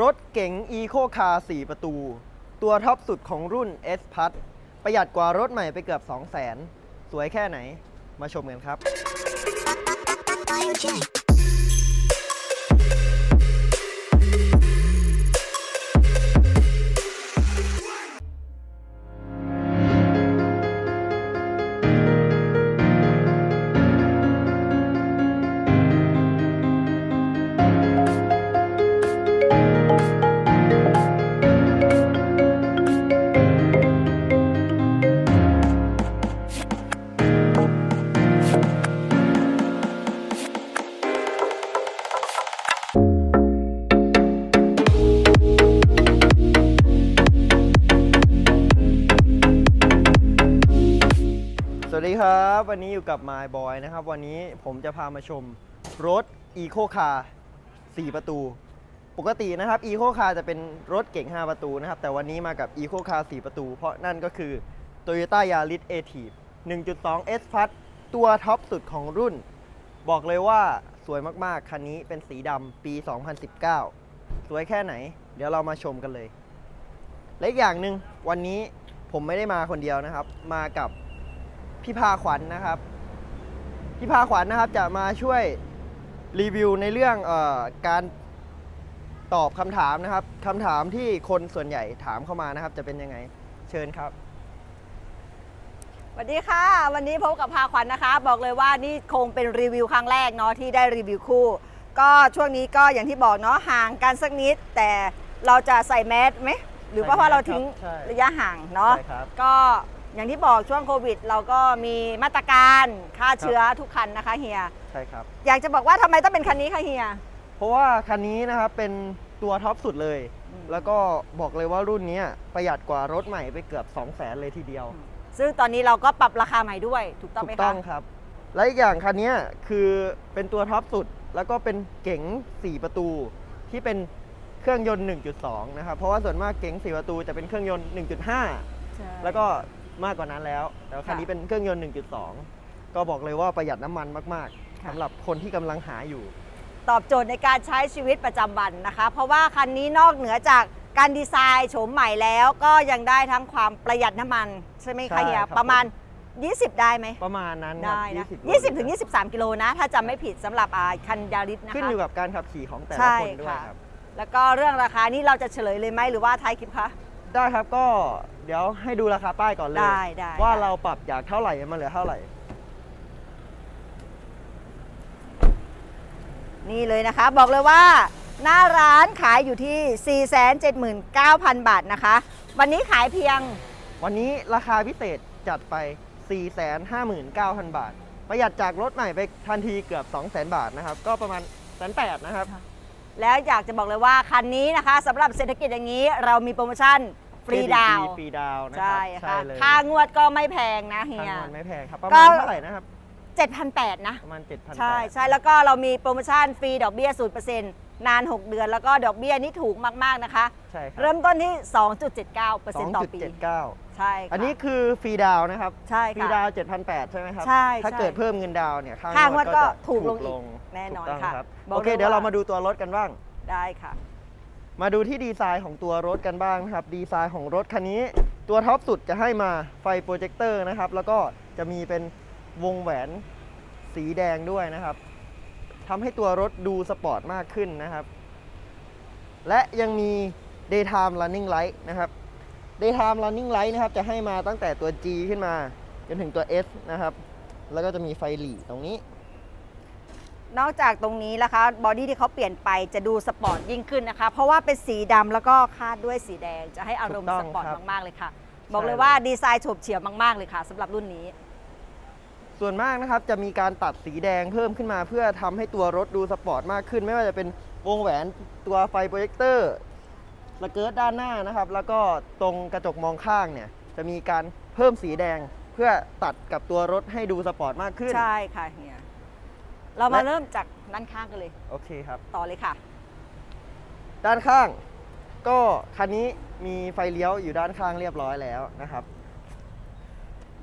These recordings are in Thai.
รถเก๋ง Eco Car 4 ประตู ตัวท็อปสุดของรุ่น S p l u s ประหยัดกว่ารถใหม่ไปเกือบ 200,000 สวยแค่ไหน มาชมกันครับ วันนี้อยู่กับ My Boy นะครับ วันนี้ผมจะพามาชมรถ Eco Car 4 ประตู ปกตินะครับ Eco Car จะเป็นรถเก่ง 5 ประตูนะครับ แต่วันนี้มากับ Eco Car 4 ประตู เพราะนั่นก็คือ Toyota Yaris a t i v 1.2 S Plus ตัวท็อปสุดของรุ่น บอกเลยว่าสวยมากๆ คันนี้เป็นสีดำปี 2019 สวยแค่ไหน เดี๋ยวเรามาชมกันเลย และอีกอย่างหนึ่งวันนี้ผมไม่ได้มาคนเดียวนะครับ มากับ พี่พาขวัญนะครับพี่พาขวัญนะครับจะมาช่วยรีวิวในเรื่องเออการตอบคำถามนะครับคำถามที่คนส่วนใหญ่ถามเข้ามานะครับ จะเป็นยังไงเชิญครับสวัสดีค่ะ วันนี้พบกับพาขวัญนะคะ บอกเลยว่านี่คงเป็นรีวิวครั้งแรกเนาะที่ได้รีวิวคู่ ก็ช่วงนี้ก็อย่างที่บอกเนาะห่างกันสักนิด แต่เราจะใส่แมสไหมหรือว่าใส่เพราะเราแมสครับทิ้งใช่ระยะห่างเนาะใช่ครับก็ อย่างที่บอกช่วงโควิด เราก็มีมาตรการฆ่าเชื้อทุกคันนะคะเฮีย ใช่ครับ อยากจะบอกว่าทำไมต้องเป็นคันนี้คะเฮีย เพราะว่าคันนี้นะครับเป็นตัวท็อปสุดเลย อืม แล้วก็บอกเลยว่ารุ่นเนี้ยประหยัดกว่ารถใหม่ไปเกือบ 2 0 0 0 0 0เลยทีเดียว ซึ่งตอนนี้เราก็ปรับราคาใหม่ด้วยถูกต้องถูไหมกต้คะ องครับ และอีกอย่างคันเนี้ยคือเป็นตัวท็อปสุด แล้วก็เป็นเก๋ง 4 ประตูที่เป็นเครื่องยนต์ 1.2 นะครับ เพราะว่าส่วนมากเก๋ง 4 ประตูจะเป็นเครื่องยนต์ 1.5ใช่แล้วก็ มากกว่านั้นแล้ว แต่ว่าคันนี้ค่ะเป็นเครื่องยนต์ 1.2 ก็บอกเลยว่าประหยัดน้ำมันมากๆค่ะ สำหรับคนที่กำลังหาอยู่ ตอบโจทย์ในการใช้ชีวิตประจำวันนะคะ เพราะว่าคันนี้นอกเหนือจากการดีไซน์โฉมใหม่แล้ว ก็ยังได้ทั้งความประหยัดน้ำมันใช่ไหมใช่คะเฮียครับ ประมาณ 20 ได้ไหมประมาณนั้นคได้รันะบ20ถึง23 กิโลนะ ถ้าจำไม่ผิดสำหรับอ่าคันยาริสนะคะขึ้นอยู่กับการขับขี่ของแต่ละใช่คนด้วยค่ะ ครับ แล้วก็เรื่องราคานี่เราจะเฉลยเลยไหมหรือว่าท้ายคลิปคะ ได้ครับก็เดี๋ยวให้ดูราคาป้ายก่อนเลย ได้ได้ว่าได้ เราปรับจากเท่าไหร่มาเหลือเท่าไหร่ นี่เลยนะคะ บอกเลยว่า หน้าร้านขายอยู่ที่ 479,000 บาทนะคะ วันนี้ขายเพียง วันนี้ราคาพิเศษจัดไป 459,000 บาท ประหยัดจากรถใหม่ไปทันทีเกือบ 200,000 บาทนะครับ ก็ประมาณแสนแปดนะครับ แล้วอยากจะบอกเลยว่าคันนี้นะคะสำหรับเศรษฐกิจอย่างนี้เรามีโปรโมชั่น ฟรีดาวน์ ฟรีดาวน์นะคใช่รับค่ะเลยค่างวดก็ไม่แพงนะเฮีค่ายงวดไม่แพงครับ ประก็มาณเท่าไหร่นะครับ 7,800นะ ประมาณ 7,000 ใช่ใช่แล้วก็เรามีโปรโมชั่นฟรีดอกเบี้ย0%นาน 6 เดือน แล้วก็ดอกเบี้ยนี่ถูกมาก ๆ นะคะ ใช่ครับเริ่มต้นที่ 2.79%ต่อปี 2.79 ใช่ค่ะอันนี้คือฟรีดาวน์นะครับ ใช่ฟรีค่ะดาวน์7,800 ใช่ไหมครับ ใช่ถ้าใช่เกิดเพิ่มเงินดาวน์เนี่ยค่าค่างงววดดก็ก็จะถูกลงลงแน่นอนถูกต้องค่ะรับบอกโอเค เลยเดี๋ยวว่า เรามาดูตัวรถกันบ้าง ได้ค่ะ มาดูที่ดีไซน์ของตัวรถกันบ้างนะครับ ดีไซน์ของรถคันนี้ ตัวท็อปสุดจะให้มาไฟโปรเจคเตอร์นะครับ แล้วก็จะมีเป็นวงแหวนสีแดงด้วยนะครับทำให้ตัวรถดูสปอร์ตมากขึ้นนะครับ และยังมี daytime running light นะครับ daytime running light นะครับ จะให้มาตั้งแต่ตัว G ขึ้นมา จนถึงตัว S นะครับ แล้วก็จะมีไฟหลีตรงนี้ นอกจากตรงนี้นะคะบอดี้ที่เขาเปลี่ยนไปจะดูสปอร์ตยิ่งขึ้นนะคะ เพราะว่าเป็นสีดำแล้วก็คาดด้วยสีแดงจะให้อารมณ์ถูกต้สองปอร์ตครับมากๆเลยค่ะ บอกเลยใช่ ว่าดีไซน์โฉบเฉี่ยวมากๆเลยค่ะสำหรับรุ่นนี้ ส่วนมากนะครับจะมีการตัดสีแดงเพิ่มขึ้นมา เพื่อทำให้ตัวรถดูสปอร์ตมากขึ้น ไม่ว่าจะเป็นวงแหวนตัวไฟโปรเจคเตอร์สเกิร์ตด้านหน้านะครับ แล้วก็ตรงกระจกมองข้างเนี่ยจะมีการเพิ่มสีแดงเพื่อตัดกับตัวรถให้ดูสปอร์ตมากขึ้น ใช่ค่ะเฮีย เรามาและ เริ่มจากด้านข้างกันเลย โอเคครับ ต่อเลยค่ะ ด้านข้าง ก็คันนี้มีไฟเลี้ยวอยู่ด้านข้างเรียบร้อยแล้วนะครับ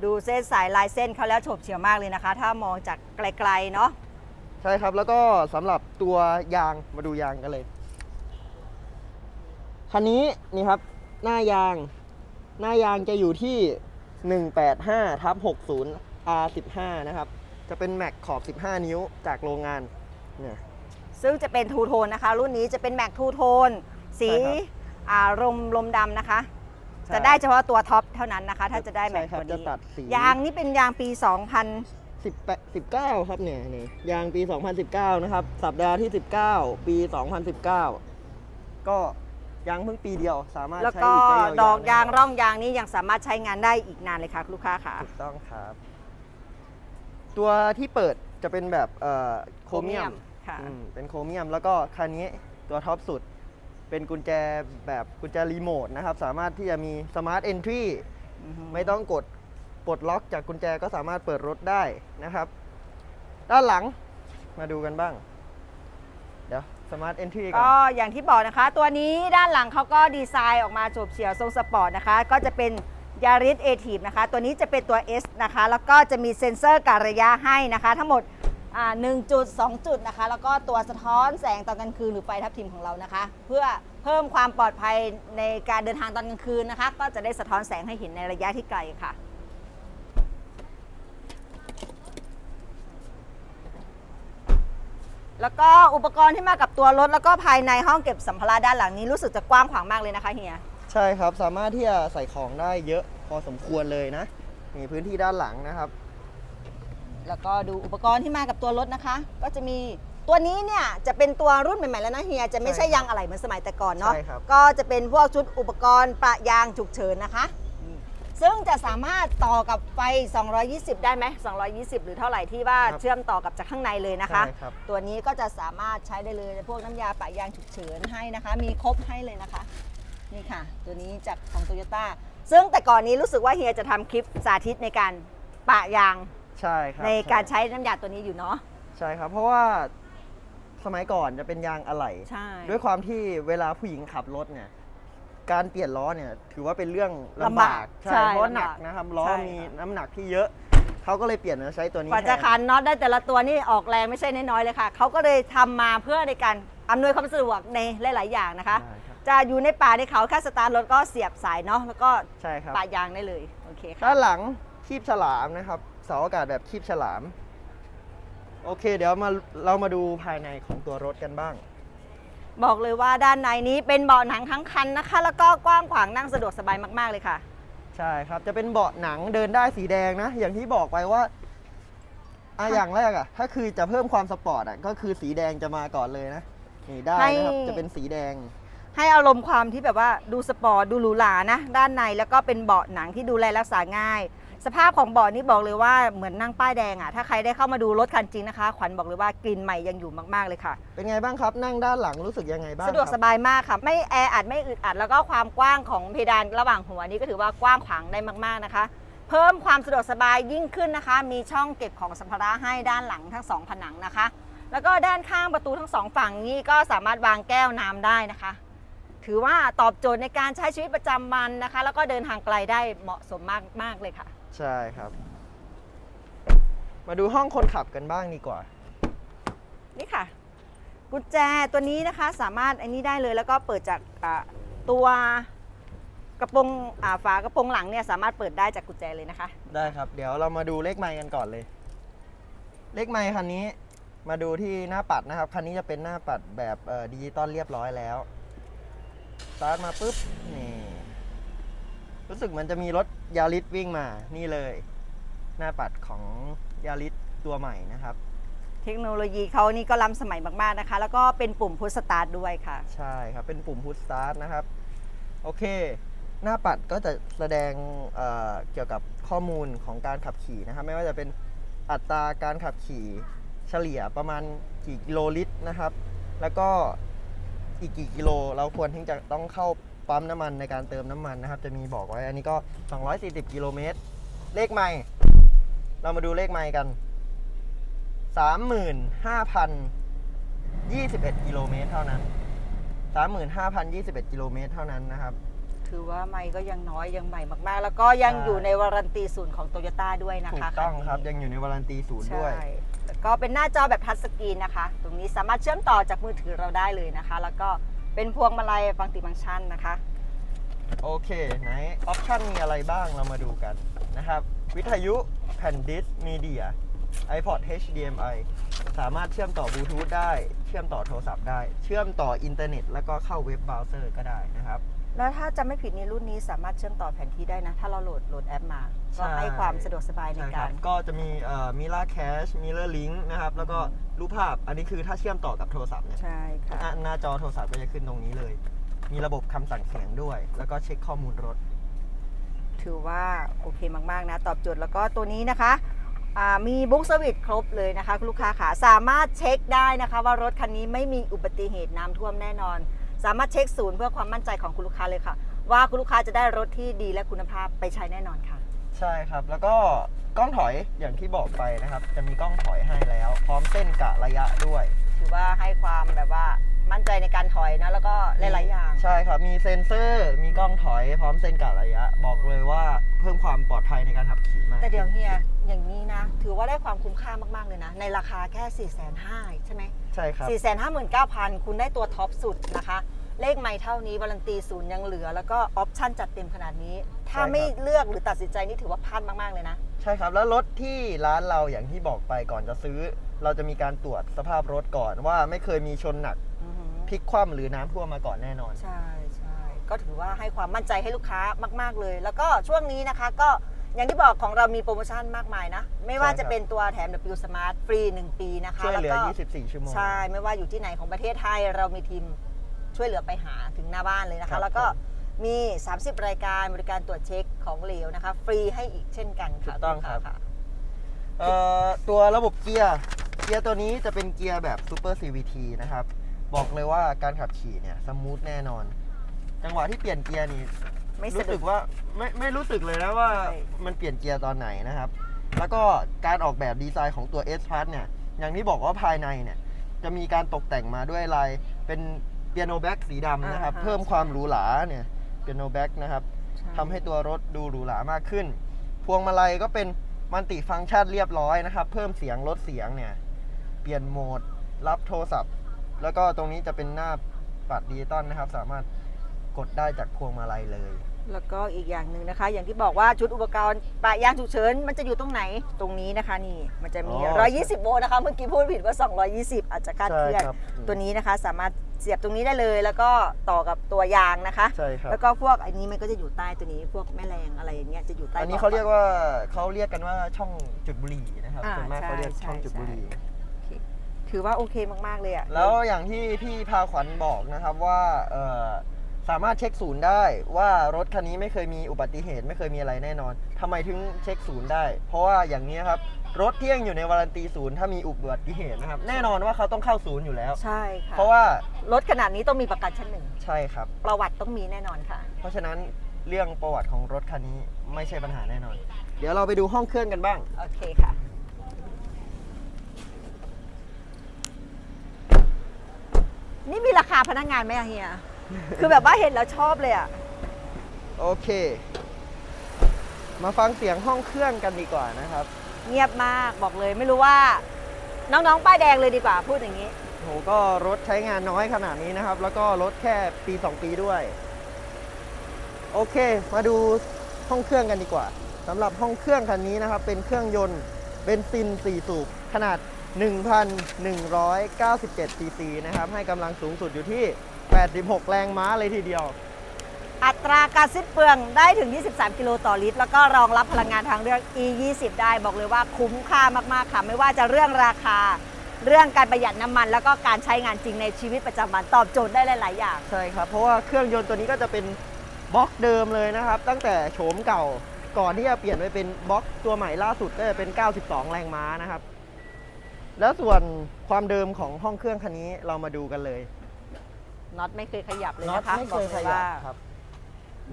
ดูเส้นสายลายเส้นเขาแล้วโฉบเฉี่ยวมากเลยนะคะ ถ้ามองจากไกลๆเนาะใช่ครับแล้วก็สำหรับตัวยางมาดูยางกันเลย คันนี้นี่ครับ หน้ายาง หน้ายางจะอยู่ที่ 185ทับ60 R15 นะครับ จะเป็นแม็กขอบ 15 นิ้วจากโรงงานเนี่ย ซึ่งจะเป็นทูโทนนะคะ รุ่นนี้จะเป็นแม็กทูโทนสีใช่ครับ อ่ารมลมดำนะคะใช่จะได้เฉพาะตัวท็อปเท่านั้นนะคะ ถ้าจะได้แม็กใช่ครับตัวจะนี้ตัดสียางนี่เป็นยางปี18 19 ครับเนี่ยนี่ยางปี 2019 นะครับ สัปดาห์ที่ 19 ปี 2019 ก็ยางเพิ่งปีเดียวสามารถ2000แล้วใช้ก็อีกได้ยาวๆดอกยางแน่นนร่องยางนี้ยังสามารถใช้งานได้อีกนานเลยค่ะ ลูกค้าค่ะ ถูกต้องครับ ตัวที่เปิดจะเป็นแบบเอ่อโครเมียมค่ะอืมเป็นโครเมียม แล้วก็คันนี้ตัวท็อปสุด เป็นกุญแจแบบกุญแจรีโมทนะครับ สามารถที่จะมีสมาร์ทเอนทรีอือฮึไม่ต้องกดปลดล็อกจากกุญแจก็สามารถเปิดรถได้นะครับ ด้านหลังมาดูกันบ้าง เดี๋ยวสมาร์ทเอนทรีก่อนก็อย่างที่บอกนะคะ ตัวนี้ด้านหลังเขาก็ดีไซน์ออกมาโฉบเฉี่ยวทรงสปอร์ตนะคะ ก็จะเป็น ยาริสเอทีฟนะคะ ตัวนี้จะเป็นตัว S นะคะ แล้วก็จะมีเซ็นเซอร์การระยะให้นะคะ ทั้งหมดอ่า1จุด2จุดนะคะ แล้วก็ตัวสะท้อนแสงตอนกลางคืนหรือไฟทับทิมของเรานะคะ เพื่อเพิ่มความปลอดภัยในการเดินทางตอนกลางคืนนะคะ ก็จะได้สะท้อนแสงให้เห็นในระยะที่ไกลค่ะ แล้วก็อุปกรณ์ที่มากับตัวรถแล้วก็ภายในห้องเก็บสัมภาระด้านหลังนี้รู้สึกจะกว้างขวางมากเลยนะคะเฮีย ใช่ครับสามารถที่จะใส่ของได้เยอะพอสมควรเลยนะ มีพื้นที่ด้านหลังนะครับ แล้วก็ดูอุปกรณ์ที่มากับตัวรถนะคะ ก็จะมีตัวนี้เนี่ยจะเป็นตัวรุ่นใหม่ ๆ แล้วนะเฮียจะไม่ใช่ใช่ครับยางอะไหล่เหมือนสมัยแต่ก่อนเนาะใช่ครับ ก็จะเป็นพวกชุดอุปกรณ์ประยางฉุกเฉินนะคะ ซึ่งจะสามารถต่อกับไฟ 220 ได้ไหม220 หรือเท่าไหร่ที่ว่าเชื่อมต่อกับจากข้างในเลยนะคะ ใช่ครับ ตัวนี้ก็จะสามารถใช้ได้เลยพวกน้ำยาปะยางฉุกเฉินให้นะคะ มีครบให้เลยนะคะ นี่ค่ะ ตัวนี้จากของโตโยต้าซึ่งแต่ก่อนนี้รู้สึกว่าเฮียจะทำคลิปสาธิตในการปะยางใช่ครับในการใช้น้ำยาตัวนี้อยู่เนาะใช่ครับ เพราะว่าสมัยก่อนจะเป็นยางอะไหล่ ใช่ ด้วยความที่เวลาผู้หญิงขับรถเนี่ย การเปลี่ยนล้อเนี่ยถือว่าเป็นเรื่องลำลำบาบากกใช่ใช่เพราะว่าหลำนับากกนะครับล้อใช่มีค่ะน้ำหนักที่เยอะ เขาก็เลยเปลี่ยนมาใช้ตัวนี้กว่าจะแทนขันน็อตได้แต่ละตัวนี่ออกแรงไม่ใช่น้อยๆเลยค่ะ เขาก็เลยทำมาเพื่อในการอำนวยความสะดวกในหลาย ๆ อย่างนะคะได้ครับ จะอยู่ในป่าในเขาแค่สตาร์ทรถก็เสียบสายเนาะแล้วก็ใช่ครับปะยางได้เลยโอเคค่ะด้านหลังคีบฉลามนะครับเสาอากาศแบบคีบฉลาม โอเค เดี๋ยวมาเรามาดูภายในของตัวรถกันบ้าง บอกเลยว่าด้านในนี้เป็นเบาะหนังทั้งคันนะคะ แล้วก็กว้างขวางนั่งสะดวกสบายมาก ๆ เลยค่ะ ใช่ครับจะเป็นเบาะหนังเดินได้สีแดงนะ อย่างที่บอกไปว่าอะค่ะอย่างแรกอะถ้าคือจะเพิ่มความสปอร์ตอะก็คือสีแดงจะมาก่อนเลยนะนี่ได้นะครับจะเป็นสีแดง ให้อารมณ์ความที่แบบว่าดูสปอร์ตดูหรูหรานะ ด้านในแล้วก็เป็นเบาะหนังที่ดูแลรักษาง่าย สภาพของเบาะนี้บอกเลยว่าเหมือนนั่งป้ายแดงอะ่ะถ้าใครได้เข้ามาดูรถคันจริงนะคะ ขวัญบอกเลยว่ากลิ่นใหม่ยังอยู่มากๆเลยค่ะ เป็นไงบ้างครับ นั่งด้านหลังรู้สึกยังไงบ้างสะดวกคสรับบายมากค่ะ ไม่แออัดไม่อึดอัดแล้วก็ความกว้างของเพดานระหว่างหัวนี้ก็ถือว่ากว้างขวางได้มากๆนะคะ เพิ่มความสะดวกสบายยิ่งขึ้นนะคะ มีช่องเก็บของสัมภาระให้ด้านหลังทั้งสองผนังนะคะ แล้วก็ด้านข้างประตูทั้งสองฝั่งนี้ก็สามารถวางแก้วน้ำได้นะคะ ถือว่าตอบโจทย์ในการใช้ชีวิตประจำวันนะคะ แล้วก็เดินทางไกลได้เหมาะสมมากมากๆเลยค่ะ ใช่ครับ มาดูห้องคนขับกันบ้างดีกว่า นี่ค่ะ กุญแจตัวนี้นะคะสามารถอันนี้ได้เลยแล้วก็เปิดจากอ่าตัวกระโปรงอ่าฝากระโปรงหลังเนี่ยสามารถเปิดได้จากกุญแจเลยนะคะ ได้ครับ เดี๋ยวเรามาดูเลขไมค์กันก่อนเลย เลขไมค์คันนี้ มาดูที่หน้าปัดนะครับ คันนี้จะเป็นหน้าปัดแบบเอ่อดิจิตอลเรียบร้อยแล้วส ตาร์ทมาปุ๊บนี่รู้สึกมันจะมีรถยาริสวิ่งมานี่เลย หน้าปัดของยาริสตัวใหม่นะครับ เทคโนโลยีเขานี่ก็ล้ำสมัยมากๆนะคะ แล้วก็เป็นปุ่มพุชสตาร์ทด้วยค่ะ ใช่ครับเป็นปุ่ม push start นะครับ โอเค หน้าปัดก็จะแสดงเอ่อเกี่ยวกับข้อมูลของการขับขี่นะครับ ไม่ว่าจะเป็นอัตราการขับขี่เฉลี่ยประมาณกี่กิโลลิตรนะครับ แล้วก็ อีกกี่กิโล เราควรที่จะต้องเข้าปั๊มน้ำมันในการเติมน้ำมันนะครับ จะมีบอกไว้ อันนี้ก็ 240 กิโลเมตร เลขไม่ เรามาดูเลขไม่กัน 35,021 กิโลเมตรเท่านั้น 35,021 กิโลเมตรเท่านั้นนะครับ ถือว่าไม่ก็ยังน้อยยังใหม่มากๆ แล้วก็ยังใช่ อยู่ในวารันตีศูนย์ของโตโยต้าด้วยนะถูคะกต้องนนี้ครับ ยังอยู่ในวารันตีศูนย์ด้วย ใช่แล้ว ก็เป็นหน้าจอแบบทัชสกรีนนะคะ ตรงนี้สามารถเชื่อมต่อจากมือถือเราได้เลยนะคะ แล้วก็เป็นพวงมาลัยฟังติฟังก์ชันนะคะ โอเคไหนออปชันมีอะไรบ้างเรามาดูกันนะครับ วิทยุแผ่นดิสมีเดีย iPod HDMI สามารถเชื่อมต่อบลูทูธได้ เชื่อมต่อโทรศัพท์ได้ เชื่อมต่ออินเทอร์เน็ต แล้วก็เข้าเว็บเบราว์เซอร์ก็ได้นะครับ แล้วถ้าจำไม่ผิดในรุ่นนี้สามารถเชื่อมต่อแผนที่ได้นะ ถ้าเราโหลดโหลดแอปมา ใช่ ก็ให้ความสะดวกสบายในใช่คการับรก็จะมีเอ่อ Mirror Cache Mirror Link นะครับ แล้วก็รูปภาพ อันนี้คือถ้าเชื่อมต่อกับโทรศัพท์เนี่ย ใช่ค่ะ หน้าหน้าจอโทรศัพท์ก็จะขึ้นตรงนี้เลย มีระบบคำสั่งเสียงด้วย แล้วก็เช็คข้อมูลรถ ถือว่าโอเคมาก ๆ นะ ตอบโจทย์แล้วก็ตัวนี้นะคะอ่ามีบุ๊กสวิตครบเลยนะคะคุณลูกค้าขาสามารถเช็คได้นะคะ ว่ารถคันนี้ไม่มีอุบัติเหตุน้ำท่วมแน่นอน สามารถเช็คศูนย์เพื่อความมั่นใจของคุณลูกค้าเลยค่ะ ว่าคุณลูกค้าจะได้รถที่ดีและคุณภาพไปใช้แน่นอนค่ะ ใช่ครับ แล้วก็กล้องถอยอย่างที่บอกไปนะครับ จะมีกล้องถอยให้แล้ว พร้อมเส้นกะระยะด้วย ถือว่าให้ความแบบว่า มั่นใจในการถอยนะ แล้วก็หลายๆอย่าง ใช่ครับ มีเซ็นเซอร์ มีกล้องถอย พร้อมเส้นกะระยะ บอกเลยว่าเพิ่มความปลอดภัยในการขับขี่มากแต่เดี๋ยวเฮียอย่างนี้นะ ถือว่าได้ความคุ้มค่ามาก ๆ เลยนะ ในราคาแค่4 5 0 0 0ใช่ไหมใช่ครับ4 5 9 0 0 0คุณได้ตัวท็อปสุดนะคะ เลขไม่เท่านี้วารันตีศูนย์ยังเหลือ แล้วก็ออปชั่นจัดเต็มขนาดนี้ ถ้าใช่ครับไม่เลือกหรือตัดสินใจนี่ถือว่าพลาดมาก ๆ เลยนะ ใช่ครับ แล้วรถที่ร้านเราอย่างที่บอกไปก่อนจะซื้อ เราจะมีการตรวจสภาพรถก่อนว่าไม่เคยมีชนหนักอือหือ พลิกคว่ำหรือน้ำท่วมมาก่อนแน่นอน ใช่ใช่ก็ถือว่าให้ความมั่นใจให้ลูกค้ามาก ๆเลย แล้วก็ช่วงนี้นะคะ ก็อย่างที่บอกของเรามีโปรโมชั่นมากมายนะ ไม่ว่าใช่ครับจะเป็นตัวแถม W Smart ฟรี 1 ปีนะคะช่วยเหลือ แล้วก็24 ชั่วโมง ใช่ ไม่ว่าอยู่ที่ไหนของประเทศไทย เรามีทีมช่วยเหลือไปหาถึงหน้าบ้านเลยนะครัคะ บ แล้วก็มี 30 รายการบริการตรวจเช็คของเหลวนะคะ ฟรีให้อีกเช่นกันถูค่ะกต้องครับณลูกาะ เอ่อตัวระบบเกียร์ เกียร์ตัวนี้จะเป็นเกียร์แบบ Super CVT นะครับ บอกเลยว่าการขับขี่เนี่ยสมูทแน่นอน จังหวะที่เปลี่ยนเกียร์นี่ไม่สะรู้ดุสึด กว่าไม่ไม่รู้สึกเลยนะว่าใช่ มันเปลี่ยนเกียร์ตอนไหนนะครับ แล้วก็การออกแบบดีไซน์ของตัว S Plus เนี่ยอย่างที่บอกว่าภายในเนี่ยจะมีการตกแต่งมาด้วยลายเป็นเปียโนแบ็กสีดำนะครับ อ่าฮะ เพิ่มความหรูหราเนี่ยเปียโนแบ็กนะครับใช่ทำให้ตัวรถดูหรูหรามากขึ้น พวงมาลัยก็เป็นมัลติฟังก์ชันเรียบร้อยนะครับ เพิ่มเสียงลดเสียงเนี่ย เปลี่ยนโหมดรับโทรศัพท์ แล้วก็ตรงนี้จะเป็นหน้าปัดดิจิตอลนะครับ สามารถกดได้จากพวงมาลัยเลย แล้วก็อีกอย่างหนึ่งนะคะ อย่างที่บอกว่าชุดอุปกรณ์ปะยางฉุกเฉินมันจะอยู่ตรงไหนตรงนี้นะคะนี่มันจะมี อ๋อ120 โวลต์นะคะ เมื่อกี้พูดผิดว่า 220 อาจจะคลาดเคลื่อน ใช่ครับอืม ตัวนี้นะคะสามารถเสียบตรงนี้ได้เลย แล้วก็ต่อกับตัวยางนะคะ ใช่ครับ แล้วก็พวกอันนี้มันก็จะอยู่ใต้ตัวนี้พวกแม่แรงอะไรอย่างเงี้ยจะอยู่ใต้อันนี้บเขาเรียกว่าเขาเรียกกันว่าช่องจุดบุหรี่นะครับอ่าส่วนมากเขาเรียกใช่ช่องจุดใช่บุหรี่โอเค ถือว่าโอเคมาก ๆ เลยอะแล้วอย่างที่พี่พาขวัญบอกนะครับว่าเอ่อสามารถเช็คศูนย์ได้ว่ารถคันนี้ไม่เคยมีอุบัติเหตุไม่เคยมีอะไรแน่นอนทำไมถึงเช็คศูนย์ได้ เพราะว่าอย่างนี้ครับรถที่ยังอยู่ในวารันตีศูนย์ถ้ามีอุบัติเหตุนะครับ แน่นอนว่าเขาต้องเข้าศูนย์อยู่แล้ว ใช่ค่ะเพราะว่ารถขนาดนี้ต้องมีประกันชั้นหนึ่งใช่ครับ ประวัติต้องมีแน่นอนค่ะ เพราะฉะนั้นเรื่องประวัติของรถคันนี้ไม่ใช่ปัญหาแน่นอน เดี๋ยวเราไปดูห้องเครื่องกันบ้างโอเคค่ะ นี่มีราคาพนักงานไหมอะเฮีย คือแบบว่าเห็นแล้วชอบเลยอะโอเค มาฟังเสียงห้องเครื่องกันดีกว่านะครับ เงียบมากบอกเลยไม่รู้ว่า น้องๆป้ายแดงเลยดีกว่าพูดอย่างนี้ โหก็รถใช้งานน้อยขนาดนี้นะครับ แล้วก็รถแค่ปี 2 ปีด้วย โอเค มาดูห้องเครื่องกันดีกว่าสำหรับห้องเครื่องคันนี้นะครับ เป็นเครื่องยนต์เบนซิน 4 สูบขนาด 1,197 ซีซีนะครับ ให้กำลังสูงสุดอยู่ที่ 86 แรงม้าเลยทีเดียว อัตราการสิ้นเปลืองได้ถึง 23 กิโลต่อลิตร แล้วก็รองรับพลังงานทางเลือก e 2 0 ได้บอกเลยว่าคุ้มค่ามากๆค่ะ ไม่ว่าจะเรื่องราคา เรื่องการประหยัดน้ำมัน แล้วก็การใช้งานจริงในชีวิตประจำวันตอบโจทย์ได้หลายๆอย่าง ใช่ครับ เพราะว่าเครื่องยนต์ตัวนี้ก็จะเป็นบล็อกเดิมเลยนะครับ ตั้งแต่โฉมเก่าก่อนที่จะเปลี่ยนไปเป็นบล็อกตัวใหม่ล่าสุดก็จะเป็น 92 แรงม้านะครับ แล้วส่วนความเดิมของห้องเครื่องคันนี้เรามาดูกันเลยน็อตไม่เคยขยับเลยน็อตนะคะไม่บเคอกยเลขยยัว่าบครับ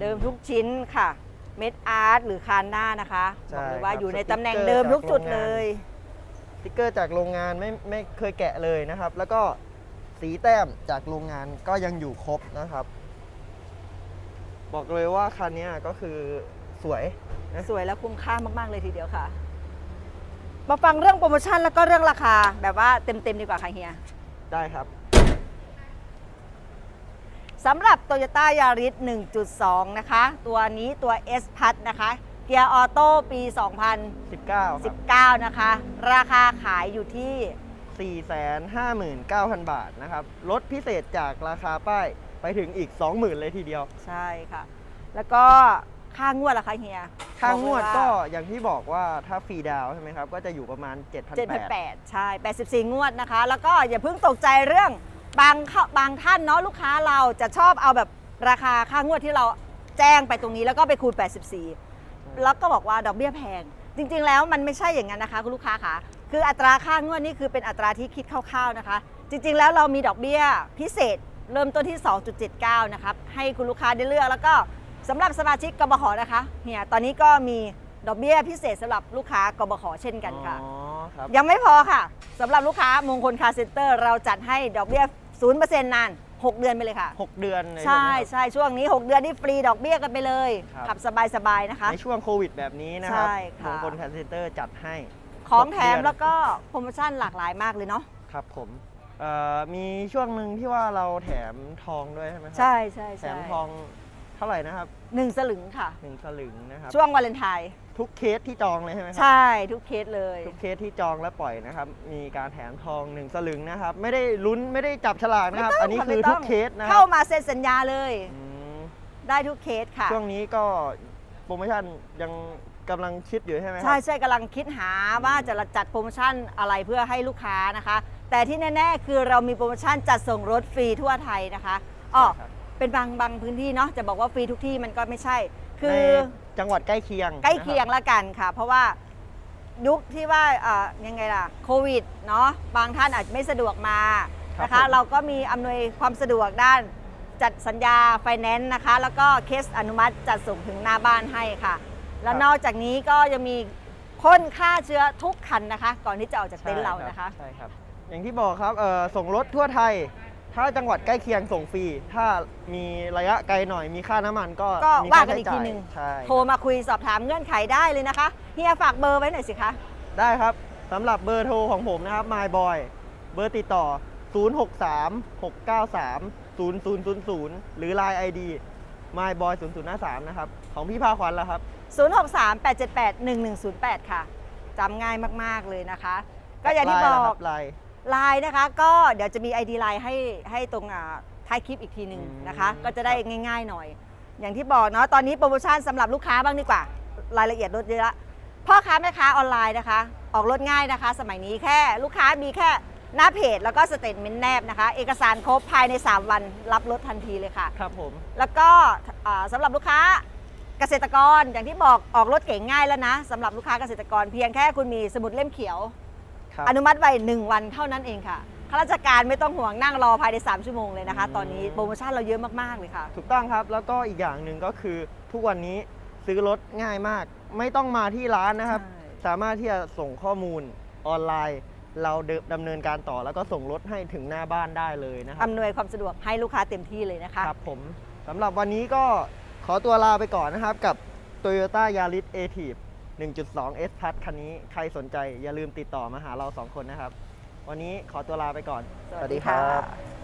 เดิมทุกชิ้นค่ะ เม็ดอาร์ตหรือคานหน้านะคะใช่บอกเลยว่าครับอยู่ในสติ๊กเกอร์ตำแหน่งเดิมทุกจุดจากโรงงาน เลยสติ๊กเกอร์จากโรงงานไม่ไม่เคยแกะเลยนะครับ แล้วก็สีแต้มจากโรงงานก็ยังอยู่ครบนะครับ บอกเลยว่าคันนี้ก็คือสวยสวยและคุ้มค่ามากๆเลยทีเดียวค่ะ มาฟังเรื่องโปรโมชั่นแล้วก็เรื่องราคา แบบว่าเต็มๆดีกว่าค่ะเฮีย ได้ครับ สำหรับ Toyota Yaris 1.2 นะคะ ตัวนี้ตัว S พัทนะคะ เกียร์ออโต้ปี 19ครับ2019 นะคะ ราคาขายอยู่ที่ 459,000 บาทนะครับ ลดพิเศษจากราคาป้ายไปถึงอีก 20,000 เลยทีเดียว ใช่ค่ะ แล้วก็ ค่างวดล่ะคะเฮียค่างวดบก็อเลยอย่างที่บอกว่าถ้าฟรีดาวน์ใช่ไหมครับ ก็จะอยู่ประมาณว่า7,800 7,800ใช่ 84 งวดนะคะ แล้วก็อย่าเพิ่งตกใจเรื่องบางเข้าบางท่านเนาะลูกค้าเราจะชอบเอาแบบราคาค่างวดที่เราแจ้งไปตรงนี้แล้วก็ไปคูณ 84 แล้วก็บอกว่าดอกเบี้ยแพง จริง ๆ แล้วมันไม่ใช่อย่างนั้นนะคะ คุณลูกค้าคะคืออัตราค่างวดนี่คือเป็นอัตราที่คิดคร่าวๆนะคะ จริง ๆ แล้วเรามีดอกเบี้ยพิเศษเริ่มต้นที่ 2.79 นะครับ ให้คุณลูกค้าได้เลือกแล้วก็ สำหรับสมาชิกกบขนะคะเฮียตอนนี้ก็มีดอกเบี้ยพิเศษสำหรับลูกค้ากบขเช่นกันค่ะ อ๋อครับ ยังไม่พอค่ะสำหรับลูกค้ามงคลคาร์เซ็นเตอร์ เราจัดให้ดอกเบี้ย 0%นาน 6 เดือนไปเลยค่ะ 6 เดือนเลยใช่ไหมครับใช่ช่วงนี้ 6 เดือนนี่ฟรีดอกเบี้ยกันไปเลยครับ ขับสบายๆนะคะ ในช่วงโควิดแบบนี้นะครับใช่ค่ะ มงคลคาร์เซนเตอร์จัดให้ ของแถมหกเดือน แล้วก็โปรโมชั่นหลากหลายมากเลยเนาะครับผมเอ่อมีช่วงหนึ่งที่ว่าเราแถมทองด้วยใช่ไหมครัใช่ใช่แถใช่มทองเท่าไหร่นะครับหนึ่งสลึงค่ะ หนึ่งสลึงนะครับช่วงวาเลนไทน์ทุกเคสที่จองเลยใช่ไหมครัใช่ทุกเคสเลย ทุกเคสที่จองและปล่อยนะครับ มีการแถมทองหนึ่งสลึงนะครับ ไม่ได้ลุ้นไม่ได้จับฉลากนะครับ อันนี้ไม่คือต้ทุงกเคสนะคเข้ารับมาเซ็นสัญญาเลย อืมได้ทุกเคสค่ะ ช่วงนี้ก็โปรโมชั่นยังกำลังคิดอยู่ใช่ไหมครัใช่ใช่กำลังคิดหาว่าจะจัดโปรโมชั่นอะไรเพื่อให้ลูกค้านะคะ แต่ที่แน่ ๆ คือเรามีโปรโมชั่นจัดส่งรถฟรีทั่วไทยนะคะอ๋อใช่ครับ เป็นบางบางพื้นที่เนาะจะบอกว่าฟรีทุกที่มันก็ไม่ใช่ คืในอจังหวัดใกล้เคียงใกล้เคียงนะครับ ละกันค่ะ เพราะว่ายุคที่ว่าเอ่อยังไงล่ะโควิดเนาะบางท่านอาจจะไม่สะดวกมานะครัคะบผม เราก็มีอำนวยความสะดวกด้านจัดสัญญาไฟแนนซ์นะคะ แล้วก็เคสอนุมัติจัดส่งถึงหน้าบ้านให้ค่ะ แล้วนอกจากนี้ก็ยังมีพ่นฆ่าเชื้อทุกคันนะคะ ก่อนที่จะออกจากเต็นท์เรานะคะ ใช่ครับ อย่างที่บอกครับเอ่อส่งรถทั่วไทย ถ้าจังหวัดใกล้เคียงส่งฟรี ถ้ามีระยะไกลหน่อยมีค่าน้ำมันก็ก็มีว่าค่ากันใช้อีกทีจ่ายหนึ่งใช่โทรมาคุยสอบถามเงื่อนไขได้เลยนะคะเฮียฝากเบอร์ไว้หน่อยสิคะ ได้ครับสำหรับเบอร์โทรของผมนะครับ My Boy เบอร์ติดต่อ 063 693 0000 หรือ Line ID My Boy 0053นะครับ ของพี่พาขวัญแล้วครับ 0638781108 ค่ะจำง่ายมาก ๆ เลยนะคะ ก็อย่างที่บไลน์อนะคกรับไลน์ ไลน์นะคะ ก็เดี๋ยวจะมี ID ไลน์ให้ให้ตรงอ่าท้ายคลิปอีกทีหนึ่งอืมนะคะก็จะได้ครับง่ายๆหน่อย อย่างที่บอกเนาะตอนนี้โปรโมชั่นสำหรับลูกค้าบ้างดีกว่า รายละเอียดลดเยอะละพ่อค้าแม่ค้าออนไลน์นะคะ ออกรถง่ายนะคะ สมัยนี้แค่ลูกค้ามีแค่หน้าเพจแล้วก็สเตทเมนต์แนบนะคะ เอกสารครบภายใน 3 วันรับรถทันทีเลยค่ะ ครับผม แล้วก็อ่าสำหรับลูกค้าเกษตรกรอย่างที่บอกออกรถเก่งง่ายแล้วนะสำหรับลูกค้าเกษตรกรเพียงแค่คุณมีสมุดเล่มเขียว ครับ อนุมัติไว้หนึ่งวันเท่านั้นเองค่ะข้าราชการไม่ต้องห่วงนั่งรอภายใน 3 ชั่วโมงเลยนะคะอืมตอนนี้โปรโมชั่นเราเยอะมากๆเลยค่ะ ถูกต้องครับแล้วก็อีกอย่างหนึ่งก็คือทุกวันนี้ซื้อรถง่ายมาก ไม่ต้องมาที่ร้านนะครับ ใช่ สามารถที่จะส่งข้อมูลออนไลน์ เราเดินดำเนินการต่อแล้วก็ส่งรถให้ถึงหน้าบ้านได้เลยนะครับ อำนวยความสะดวกให้ลูกค้าเต็มที่เลยนะคะ ครับผมสำหรับวันนี้ก็ขอตัวลาไปก่อนนะครับกับ Toyota Yaris a t i v 1.2 S Plus คันนี้ใครสนใจอย่าลืมติดต่อมาหาเราสองคนนะครับ วันนี้ขอตัวลาไปก่อน สวัสดีค่ะ